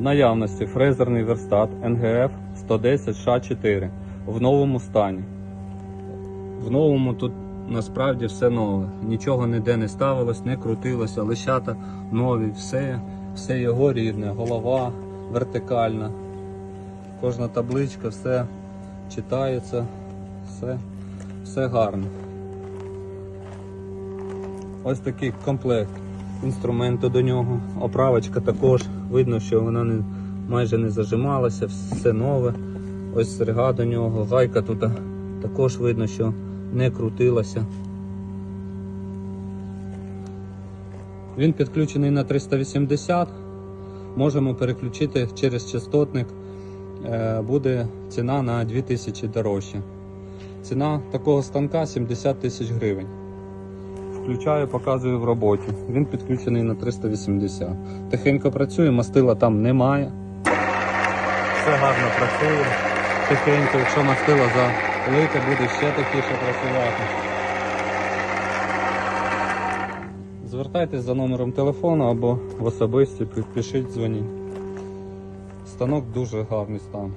В наявності фрезерний верстат НГФ 110 ША4 в новому стані. В новому тут насправді все нове. Нічого ніде не ставилось, не крутилося, лищата нові, все, все його рідне, голова вертикальна. Кожна табличка, все читається, все, все гарно. Ось такий комплект інструменту до нього. Оправочка також. Видно, що вона не, майже не зажималася, все нове. Ось серга до нього, гайка тут також видно, що не крутилася. Він підключений на 380. Можемо переключити через частотник. Е, Буде ціна на 2000 дорожче. Ціна такого станка 70 тисяч гривень. Включаю, показую в роботі. Він підключений на 380. Тихенько працює, мастила там немає. Все гарно працює. Тихенько, якщо мастила залите, буде ще тихіше працювати. Звертайтесь за номером телефону або в особисті, пишіть, дзвоніть. Станок дуже гарний стан.